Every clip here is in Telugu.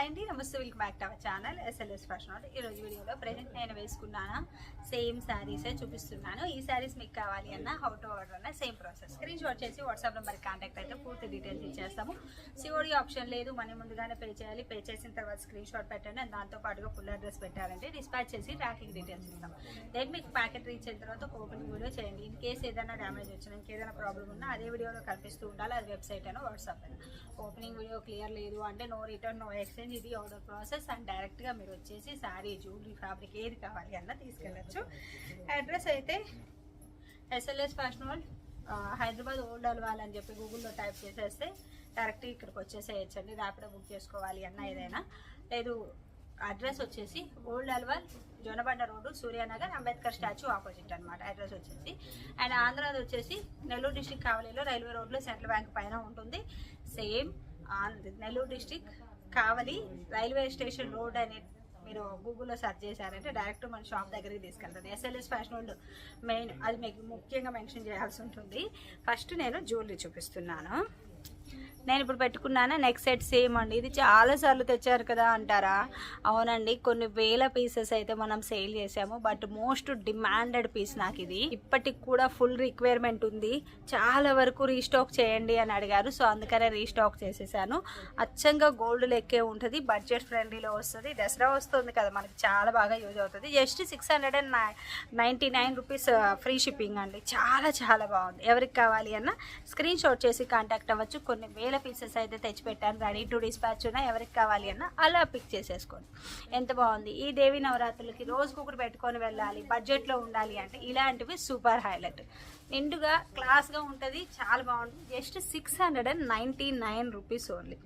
హాయ్ అండి నమస్తే welcome back to our channel S L S fashion ఈ ఈరోజు వీడియోలో ప్రజెంట్ నేను వేసుకున్నాను సేమ్ శారీసే చూపిస్తున్నాను. ఈ శారీస్ మీకు కావాలి అన్న హౌ టు ఆర్డర్ అన్న సేమ్ ప్రాసెస్ స్క్రీన్ షాట్ చేసి వాట్సాప్ నెంబర్ కాంటాక్ట్ అయితే పూర్తి డీటెయిల్స్ ఇచ్చేస్తాము. సిఓడి ఆప్షన్ లేదు మనీ ముందుగానే పే చేయాలి. పే చేసిన తర్వాత స్క్రీన్ షాట్ పెట్టండి అండ్ దాంతో పాటుగా ఫుల్ అడ్రస్ పెట్టాలంటే డిస్పాచ్ చేసి ట్రాకింగ్ డీటెయిల్స్ ఇస్తాం. దెన్ మీకు ప్యాకెట్ రీచ్ అయిన తర్వాత ఒక ఓపెనింగ్ వీడియో చేయండి. ఇన్ కేసు ఏదైనా డ్యామేజ్ వచ్చినా ఇంకేదైనా ప్రాబ్లం ఉన్నా అదే వీడియోలో కనిపిస్తూ ఉండాలి. అది వెబ్సైట్ అయినా వాట్సాప్ అయినా. ఓపెనింగ్ వీడియో క్లియర్ లేదు అంటే నో రిటర్న్ నో ఎక్స్చేంజ్ ఇది ఆర్డర్ ప్రాసెస్ అండ్ డైరెక్ట్గా మీరు వచ్చేసి శారీ జ్యువెలరీ ఫ్యాబ్రిక్ ఏది కావాలి అన్న తీసుకెళ్ళచ్చు. అడ్రస్ అయితే S L S fashion world Hyderabad old Alwal అని చెప్పి గూగుల్లో టైప్ చేసేస్తే డైరెక్ట్ ఇక్కడికి వచ్చేసేయచ్చండి. ర్యాపిడో బుక్ చేసుకోవాలి అన్న ఏదైనా. లేదు అడ్రస్ వచ్చేసి old Alwal Jonnabanda road Suryanagar Ambedkar statue opposite అనమాట అడ్రస్ వచ్చేసి. అండ్ ఆంధ్రాది వచ్చేసి నెల్లూరు డిస్టిక్ కావలిలో రైల్వే రోడ్లో సెంట్రల్ బ్యాంక్ పైన ఉంటుంది. Same Nellore district Kavali railway station road అనే మీరు గూగుల్లో సెర్చ్ చేశారంటే డైరెక్ట్ మన షాప్ దగ్గరికి తీసుకెళ్తాను ఎస్ఎల్ఎస్ ఫ్యాషన్ వరల్డ్ మెయిన్ అది మీకు ముఖ్యంగా మెన్షన్ చేయాల్సి ఉంటుంది. ఫస్ట్ నేను జ్యువెలరీ చూపిస్తున్నాను. నేను ఇప్పుడు పెట్టుకున్నాను? నెక్స్ట్ సెట్ సేమ్ అండి. ఇది చాలా సార్లు తెచ్చారు కదా అంటారా? అవునండి. కొన్ని వేల పీసెస్ అయితే మనం సేల్ చేసాము బట్ మోస్ట్ డిమాండెడ్ పీస్ నాకు ఇది. ఇప్పటికి కూడా ఫుల్ రిక్వైర్మెంట్ ఉంది. చాలా వరకు రీస్టాక్ చేయండి అని అడిగారు. సో అందుకనే రీస్టాక్ చేసేసాను. అచ్చంగా గోల్డ్ లెక్కే ఉంటుంది. బడ్జెట్ ఫ్రెండ్లీలో వస్తుంది. దసరా వస్తుంది కదా. మనకి చాలా బాగా యూజ్ అవుతుంది. Just six hundred and ninety nine rupees free shipping అండి. చాలా చాలా బాగుంది. ఎవరికి కావాలి అన్న స్క్రీన్ షాట్ చేసి కాంటాక్ట్ అవ్వచ్చు. కొన్ని వేల పీసెస్ అయితే తెచ్చిపెట్టాను. రెడీ టు డిస్పాచ్ ఉన్న ఎవరికి కావాలి అన్న అలా పిక్ చేసేసుకోండి. ఎంత బాగుంది? ఈ దేవి నవరాత్రులకి రోజుకు ఒకటి పెట్టుకొని వెళ్ళాలి బడ్జెట్లో ఉండాలి అంటే ఇలాంటివి సూపర్ హైలైట్ నిండుగా క్లాస్గా ఉంటుంది చాలా బాగుంటుంది. Just six hundred and ninety nine rupees only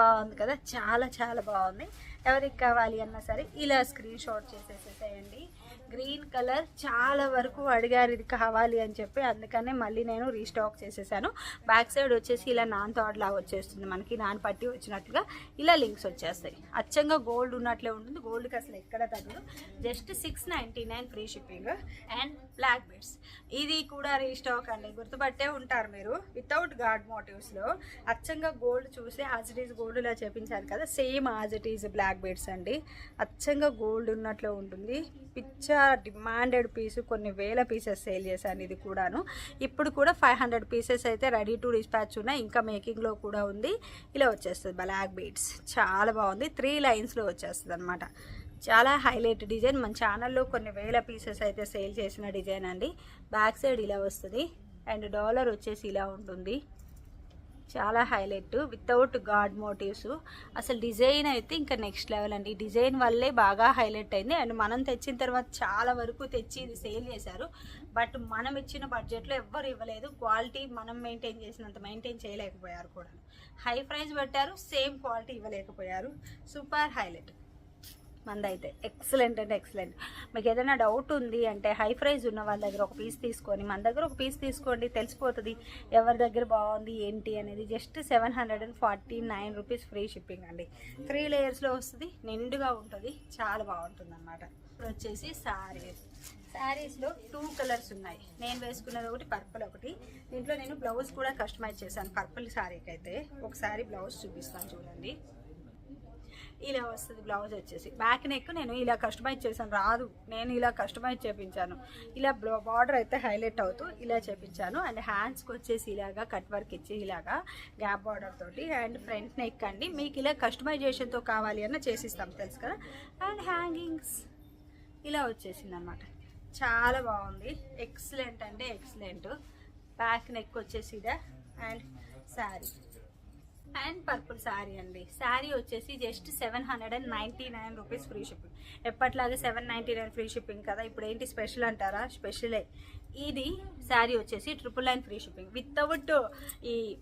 బాగుంది కదా? చాలా చాలా బాగుంది. ఎవరికి కావాలి అన్నా సరే ఇలా స్క్రీన్ షాట్ చేసేసేసేయండి గ్రీన్ కలర్ చాలా వరకు అడిగారు ఇది కావాలి అని చెప్పి అందుకనే మళ్ళీ నేను రీస్టాక్ చేసేసాను. బ్యాక్ సైడ్ వచ్చేసి ఇలా నాన్ థాడ్ లాగా వచ్చేస్తుంది మనకి నాన్ పట్టి వచ్చినట్టుగా ఇలా లింక్స్ వచ్చేస్తాయి. అచ్చంగా గోల్డ్ ఉన్నట్లే ఉంటుంది గోల్డ్కి అసలు ఎక్కడ తగ్గదు. Just six ninety nine free shipping and black beads ఇది కూడా రీస్టాక్ అండి. గుర్తుపట్టే ఉంటారు మీరు. వితౌట్ గాడ్ మోటివ్స్లో అచ్చంగా గోల్డ్ చూసి ఆజ్ ఇట్ ఈజ్ గోల్డ్లా చేపించారు కదా. Same as it is black beads అండి. అచ్చంగా గోల్డ్ ఉన్నట్లు ఉంటుంది. పిచ్చ డిమాండెడ్ పీస్ కొన్ని వేల పీసెస్ సేల్ చేశాను ఇది కూడాను. ఇప్పుడు కూడా ఫైవ్ హండ్రెడ్ పీసెస్ అయితే రెడీ టు డిస్పాచ్ ఉన్నాయి ఇంకా మేకింగ్లో కూడా ఉంది. ఇలా వచ్చేస్తుంది బ్లాక్ బీడ్స్ చాలా బాగుంది. త్రీ లైన్స్లో వచ్చేస్తుంది అనమాట చాలా హైలైట్ డిజైన్. మన ఛానల్లో కొన్ని వేల పీసెస్ అయితే సేల్ చేసిన డిజైన్ అండి. బ్యాక్ సైడ్ ఇలా వస్తుంది. అండ్ డాలర్ వచ్చేసి ఇలా ఉంటుంది. చాలా హైలైట్. Without god motives. అసలు డిజైన్ అయితే ఇంకా నెక్స్ట్ లెవెల్ అండి. డిజైన్ వల్లే బాగా హైలైట్ అయింది. అండ్ మనం తెచ్చిన తర్వాత చాలా వరకు తెచ్చి ఇది సేల్ చేశారు. బట్ మనం ఇచ్చిన బడ్జెట్లో ఎవ్వరు ఇవ్వలేదు. క్వాలిటీ మనం మెయింటైన్ చేసినంత మెయింటైన్ చేయలేకపోయారు కూడా. హై ప్రైస్ పెట్టారు same quality ఇవ్వలేకపోయారు. Super highlight. మందైతే. Excellent అంటే ఎక్సలెంట్ మీకు ఏదైనా డౌట్ ఉంది అంటే హై ప్రైజ్ ఉన్న వాళ్ళ దగ్గర ఒక పీస్ తీసుకొని మన దగ్గర ఒక పీస్ తీసుకోండి తెలిసిపోతుంది ఎవరి దగ్గర బాగుంది ఏంటి అనేది just seven hundred and forty nine rupees free shipping అండి త్రీ లేయర్స్లో వస్తుంది నిండుగా ఉంటుంది చాలా బాగుంటుంది అనమాట ఇప్పుడు వచ్చేసి శారీస్ శారీస్లో టూ కలర్స్ ఉన్నాయి. నేను వేసుకున్నది ఒకటి పర్పుల్ ఒకటి. దీంట్లో నేను బ్లౌజ్ కూడా కస్టమైజ్ చేశాను పర్పుల్ శారీకి అయితే ఒకసారి బ్లౌజ్ చూపిస్తాను చూడండి. ఇలా వస్తుంది బ్లౌజ్ వచ్చేసి. బ్యాక్ నెక్ నేను ఇలా కస్టమైజ్ చేశాను రాదు. నేను ఇలా కస్టమైజ్ చేపించాను. ఇలా బార్డర్ అయితే హైలైట్ అవుతూ ఇలా చేపించాను. అండ్ హ్యాండ్స్కి వచ్చేసి ఇలాగా కట్ వర్క్ ఇచ్చి ఇలాగా గ్యాప్ బార్డర్ తోటి. అండ్ ఫ్రంట్ నెక్ అండి. మీకు ఇలా కస్టమైజేషన్తో కావాలి అన్న చేసిస్తాం తెలుసు కదా? అండ్ హ్యాంగింగ్స్ ఇలా వచ్చేసింది అనమాట చాలా బాగుంది. ఎక్సలెంట్ అంటే ఎక్సలెంట్ బ్యాక్ నెక్ వచ్చేసి ఇదే. And sari and purple sari అండి. శారీ వచ్చేసి just seven hundred and ninety nine rupees free shipping. ఎప్పట్లాగే seven ninety nine free shipping కదా. ఇప్పుడు ఏంటి స్పెషల్ అంటారా? స్పెషలే. ఇది శారీ వచ్చేసి triple nine free shipping. Without ఈ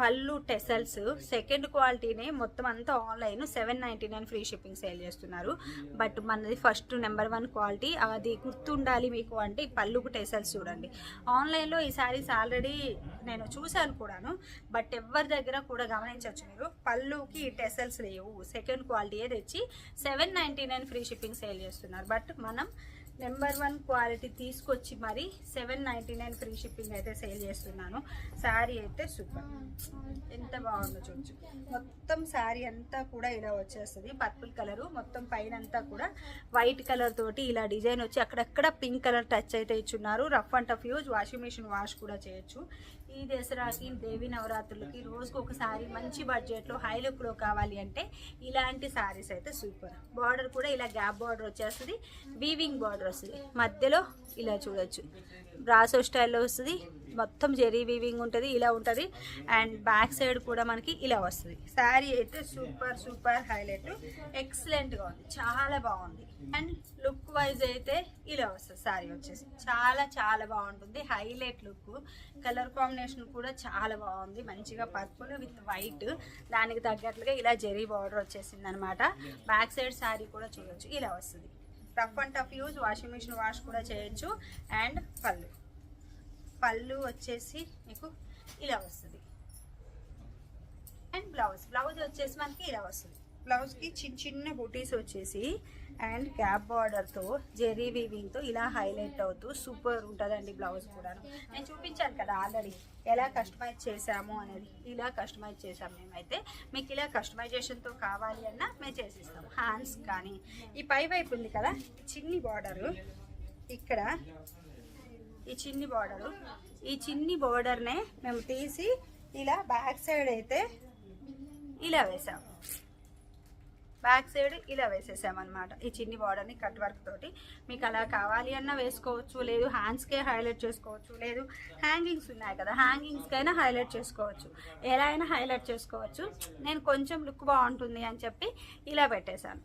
పళ్ళు టెసల్స్ సెకండ్ క్వాలిటీనే మొత్తం అంతా online seven ninety nine free shipping sale చేస్తున్నారు. బట్ మనది ఫస్ట్ నెంబర్ వన్ క్వాలిటీ. అది గుర్తుండాలి మీకు అంటే పళ్ళుకు టెసల్స్ చూడండి. ఆన్లైన్లో ఈ శారీస్ ఆల్రెడీ నేను చూశాను కూడాను. బట్ ఎవరి దగ్గర కూడా గమనించవచ్చు మీరు. పళ్ళుకి టెసల్స్ లేవు. సెకండ్ క్వాలిటీయే తెచ్చి seven ninety nine free shipping sale చేస్తున్నారు. బట్ మనం నెంబర్ వన్ క్వాలిటీ తీసుకొచ్చి మరి seven ninety nine free shipping అయితే సేల్ చేస్తున్నాను. శారీ అయితే సూపర్. ఎంత బాగుందో చూడచ్చు మొత్తం శారీ అంతా కూడా ఇలా వచ్చేస్తుంది. పర్పుల్ కలర్ మొత్తం పైన అంతా కూడా వైట్ కలర్ తోటి ఇలా డిజైన్ వచ్చి అక్కడక్కడ పింక్ కలర్ టచ్ అయితే ఇచ్చున్నారు. Rough and tough use washing machine wash కూడా చేయొచ్చు. ఈ దసరాకి దేవి నవరాత్రులకి రోజుకు ఒకసారి మంచి బడ్జెట్లో హై లుక్లో కావాలి అంటే ఇలాంటి శారీస్ అయితే సూపర్. బార్డర్ కూడా ఇలా గ్యాప్ బార్డర్ వచ్చేస్తుంది వీవింగ్ బార్డర్ వస్తుంది. మధ్యలో ఇలా చూడొచ్చు. బ్రాసో స్టైల్లో వస్తుంది మొత్తం జెరీ వీవింగ్ ఉంటుంది ఇలా ఉంటుంది. అండ్ బ్యాక్ సైడ్ కూడా మనకి ఇలా వస్తుంది. శారీ అయితే సూపర్ సూపర్ హైలైట్. ఎక్సలెంట్గా ఉంది. చాలా బాగుంది. అండ్ లుక్ వైజ్ అయితే ఇలా వస్తుంది శారీ వచ్చేసి. చాలా చాలా బాగుంటుంది. హైలైట్ లుక్ కలర్ కాంబినేషన్ కూడా చాలా బాగుంది. మంచిగా పర్పుల్ విత్ వైట్ దానికి తగ్గట్లుగా ఇలా జెరీ బార్డర్ వచ్చేసింది అనమాట బ్యాక్ సైడ్ శారీ కూడా చూడొచ్చు ఇలా వస్తుంది. Rough and tough use washing machine wash కూడా చేయొచ్చు. అండ్ పళ్ళు. పళ్ళు వచ్చేసి మీకు ఇలా వస్తుంది. అండ్ బ్లౌజ్ బ్లౌజ్ వచ్చేసి మనకి ఇలా వస్తుంది. బ్లౌజ్కి చిన్న చిన్న బూటీస్ వచ్చేసి అండ్ క్యాప్ బార్డర్తో జెరీ వీవింగ్తో ఇలా హైలైట్ అవుతూ సూపర్ ఉంటుందండి బ్లౌజ్ కూడా నేను చూపించాను కదా ఆల్రెడీ ఎలా కస్టమైజ్ చేసాము అనేది. ఇలా కస్టమైజ్ చేసాము మేమైతే. మీకు ఇలా కస్టమైజేషన్తో కావాలి అన్నా మేము చేసిస్తాము హ్యాండ్స్ కానీ. ఈ పై వైపు ఉంది కదా చిన్ని బార్డరు ఇక్కడ ఈ చిన్ని బార్డరు ఈ చిన్ని బార్డర్నే మేము తీసి ఇలా బ్యాక్ సైడ్ అయితే ఇలా వేసాం. బ్యాక్ సైడ్ ఇలా వేసేసామన్నమాట ఈ చిన్ని బార్డర్ని కట్ వర్క్ తోటి. మీకు అలా కావాలి అన్నా వేసుకోవచ్చు లేదు హ్యాండ్స్కే హైలైట్ చేసుకోవచ్చు లేదు హ్యాంగింగ్స్ ఉన్నాయి కదా హ్యాంగింగ్స్కైనా హైలైట్ చేసుకోవచ్చు. ఎలా అయినా హైలైట్ చేసుకోవచ్చు. నేను కొంచెం లుక్ బాగుంటుంది అని చెప్పి ఇలా పెట్టేశాను.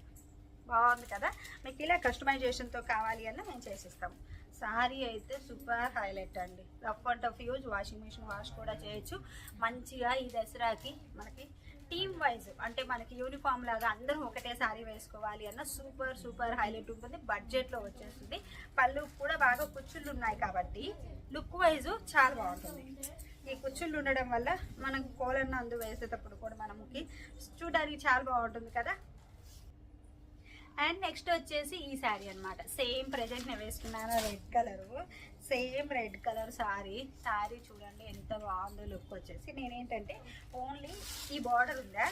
బాగుంది కదా? మీకు ఇలా కస్టమైజేషన్తో కావాలి అన్న మేము చేసిస్తాము సారీ అయితే సూపర్ హైలైట్ అండి. Rough and tough use washing machine wash కూడా చేయొచ్చు. మంచిగా ఈ దసరాకి మనకి టీమ్ వైజ్ అంటే మనకి యూనిఫామ్ లాగా అందరం ఒకటే సారీ వేసుకోవాలి అన్న సూపర్ సూపర్ హైలైట్ ఉంటుంది. బడ్జెట్లో వచ్చేస్తుంది. పళ్ళు కూడా బాగా కుచ్చుళ్ళు ఉన్నాయి కాబట్టి లుక్ వైజ్ చాలా బాగుంటుంది. ఈ కుచ్చుళ్ళు ఉండడం వల్ల మనం కోలన్న అందు వేసేటప్పుడు కూడా మనకి చూడడానికి చాలా బాగుంటుంది కదా. అండ్ నెక్స్ట్ వచ్చేసి ఈ శారీ అన్నమాట. సేమ్ ప్రెజెంట్ నేను వేసుకున్నాను red colour same red colour sari sari చూడండి ఎంత బాగుందో లుక్ వచ్చేసి. నేనేంటంటే ఓన్లీ ఈ బార్డర్ ఉందా?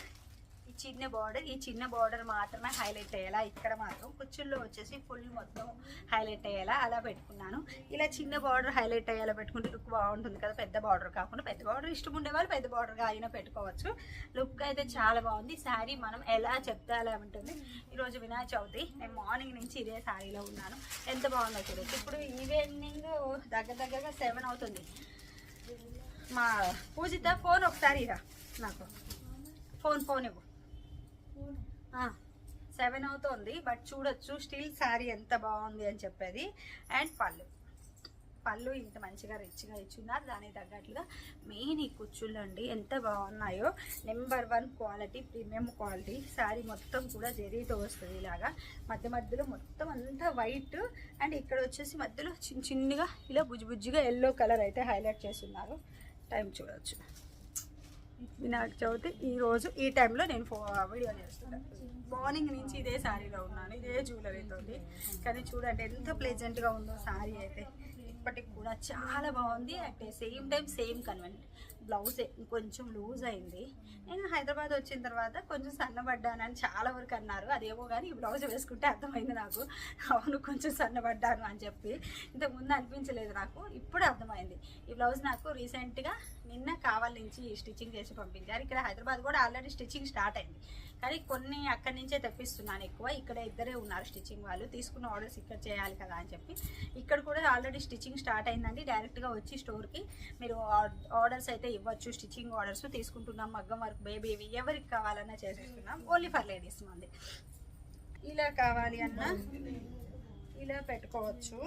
ఈ చిన్న బార్డర్ ఈ చిన్న బార్డర్ మాత్రమే హైలైట్ అయ్యేలా ఇక్కడ మాత్రం కుచ్చుల్లో వచ్చేసి ఫుల్ మొత్తం హైలైట్ అయ్యేలా అలా పెట్టుకున్నాను. ఇలా చిన్న బార్డర్ హైలైట్ అయ్యేలా పెట్టుకుంటే లుక్ బాగుంటుంది కదా పెద్ద బార్డర్ కాకుండా. పెద్ద బార్డర్ ఇష్టం ఉండేవాళ్ళు పెద్ద బార్డర్గా అయినా పెట్టుకోవచ్చు. లుక్ అయితే చాలా బాగుంది. శారీ మనం ఎలా చెప్తే అలా ఉంటుంది ఈరోజు వినాయక చవితి. నేను మార్నింగ్ నుంచి ఇదే శారీలో ఉన్నాను. ఎంత బాగుందో చూడొచ్చు ఇప్పుడు ఈవినింగ్ దగ్గర దగ్గరగా సెవెన్ అవుతుంది. మా పూజిత ఫోన్ ఒకసారి ఇరా నాకు. ఫోన్ ఫోన్ ఇవ్వు. సెవెన్ అవుతుంది బట్ చూడొచ్చు స్టిల్ శారీ ఎంత బాగుంది అని చెప్పేది. అండ్ పళ్ళు. పళ్ళు ఇంత మంచిగా రిచ్గా ఇచ్చున్నారు దానికి తగ్గట్లుగా మెయిన్ ఈ కుచ్చుళ్ళు అండి ఎంత బాగున్నాయో. Number one quality premium quality sari మొత్తం కూడా జరీతో వస్తుంది ఇలాగా. మధ్య మధ్యలో మొత్తం అంతా వైట్ అండ్ ఇక్కడ వచ్చేసి మధ్యలో చిన్న చిన్నగా ఇలా బుజ్జి బుజ్జిగా ఎల్లో కలర్ అయితే హైలైట్ చేస్తున్నారు. టైం చూడొచ్చు. వినాయక చవితి ఈరోజు ఈ టైంలో నేను ఫో వీడియో చేస్తున్నాను మార్నింగ్ నుంచి ఇదే శారీలో ఉన్నాను ఇదే జ్యువెలరీతో కానీ చూడండి ఎంత ప్లెజెంట్గా ఉందో శారీ అయితే. ఇప్పటికి కూడా చాలా బాగుంది. At same time same convent blouse కొంచెం లూజ్ అయింది. నేను హైదరాబాద్ వచ్చిన తర్వాత కొంచెం సన్నబడ్డానని చాలా వరకు అన్నారు. అదేమో కానీ ఈ బ్లౌజ్ వేసుకుంటే అర్థమైంది నాకు. అవును కొంచెం సన్నబడ్డాను అని చెప్పి. ఇంతకుముందు అనిపించలేదు నాకు. ఇప్పుడు అర్థమైంది. ఈ బ్లౌజ్ నాకు రీసెంట్గా నిన్న కావాలి నుంచి స్టిచ్చింగ్ చేసి పంపించారు. ఇక్కడ హైదరాబాద్ కూడా ఆల్రెడీ స్టిచ్చింగ్ స్టార్ట్ అయింది. కానీ కొన్ని అక్కడి నుంచే తెప్పిస్తున్నాను ఎక్కువ. ఇక్కడ ఇద్దరే ఉన్నారు స్టిచ్చింగ్ వాళ్ళు. తీసుకున్న ఆర్డర్స్ ఇక్కడ చేయాలి కదా అని చెప్పి. ఇక్కడ కూడా ఆల్రెడీ స్టిచ్చింగ్ స్టార్ట్ అయిందండి. డైరెక్ట్గా వచ్చి స్టోర్కి మీరు ఆర్డర్స్ అయితే ఇవ్వచ్చు. స్టిచ్చింగ్ ఆర్డర్స్ తీసుకుంటున్నాం. మగ్గం వర్క్ బేబీవి ఎవరికి కావాలన్నా చేసేస్తున్నాం. ఓన్లీ ఫర్ లేడీస్ మంది. ఇలా కావాలి అన్నా. ఇలా పెట్టుకోవచ్చు.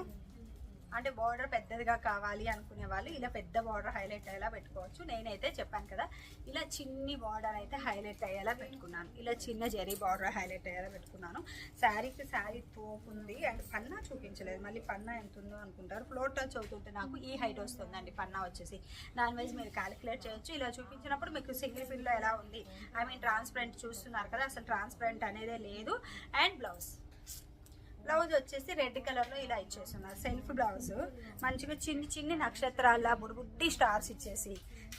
అంటే బార్డర్ పెద్దదిగా కావాలి అనుకునే వాళ్ళు ఇలా పెద్ద బార్డర్ హైలైట్ అయ్యేలా పెట్టుకోవచ్చు. నేనైతే చెప్పాను కదా ఇలా చిన్ని బార్డర్ అయితే హైలైట్ అయ్యేలా పెట్టుకున్నాను. ఇలా చిన్న జరీ బార్డర్ హైలైట్ అయ్యేలా పెట్టుకున్నాను. శారీకి శారీ తోపు ఉంది అండ్ పన్నా చూపించలేదు. మళ్ళీ పన్నా ఎంత ఉందో అనుకుంటారు. ఫ్లోర్ టచ్ అవుతుంటే నాకు ఈ హైట్ వస్తుందండి పన్నా వచ్చేసి. దాని వైజ్ మీరు క్యాలిక్యులేట్ చేయొచ్చు. ఇలా చూపించినప్పుడు మీకు సింగిల్ పిల్లో ఎలా ఉంది? ఐ మీన్ ట్రాన్స్పరెంట్ చూస్తున్నారు కదా అసలు ట్రాన్స్పరెంట్ అనేదే లేదు. అండ్ బ్లౌజ్ బ్లౌజ్ వచ్చేసి రెడ్ కలర్లో ఇలా ఇచ్చేస్తున్నారు. Self blouse. మంచిగా చిన్ని చిన్ని నక్షత్రాల బుడ్డి స్టార్స్ ఇచ్చేసి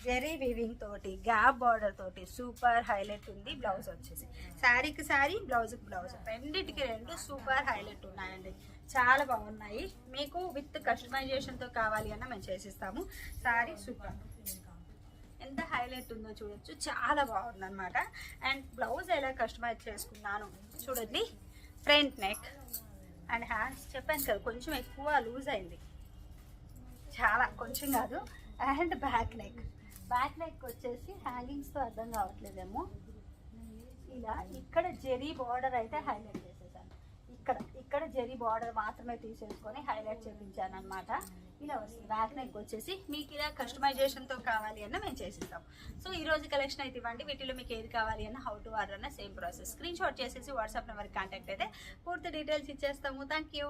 జెరీ వీవింగ్ తోటి గ్యాప్ బార్డర్ తోటి సూపర్ హైలైట్ ఉంది బ్లౌజ్ వచ్చేసి. శారీకి శారీ బ్లౌజ్కి బ్లౌజ్. రెండింటికి రెండు సూపర్ హైలైట్ ఉన్నాయండి. చాలా బాగున్నాయి. మీకు విత్ కస్టమైజేషన్తో కావాలి అన్న మేము చేసిస్తాము. శారీ సూపర్ ఎంత హైలైట్ ఉందో చూడొచ్చు. చాలా బాగుంది అనమాట అండ్ బ్లౌజ్ ఎలా కస్టమైజ్ చేసుకున్నాను? చూడండి. ఫ్రంట్ నెక్ అండ్ హ్యాండ్స్ చెప్పాను కదా కొంచెం ఎక్కువ లూజ్ అయింది. చాలా కొంచెం కాదు. And back neck. Back neck వచ్చేసి హ్యాంగింగ్స్తో అర్థం కావట్లేదేమో. ఇలా ఇక్కడ జెరీ బార్డర్ అయితే హైలైట్ ఇక్కడ ఇక్కడ జెరీ బార్డర్ మాత్రమే తీసేసుకొని హైలైట్ చేయించాను అనమాట ఇలా వస్తుంది. బ్యాక్ నెక్ వచ్చేసి మీకు ఇలా కస్టమైజేషన్తో కావాలి అన్న మేము చేసిస్తాం. సో ఈ రోజు కలెక్షన్ అయితే ఇవ్వండి. వీటిలో మీకు ఏది కావాలి అన్న హౌ టు ఆర్డర్ అన్న సేమ్ ప్రాసెస్ స్క్రీన్ షాట్ చేసేసి వాట్సాప్ నెంబర్కి కాంటాక్ట్ అయితే పూర్తి డీటెయిల్స్ ఇచ్చేస్తాము. Thank you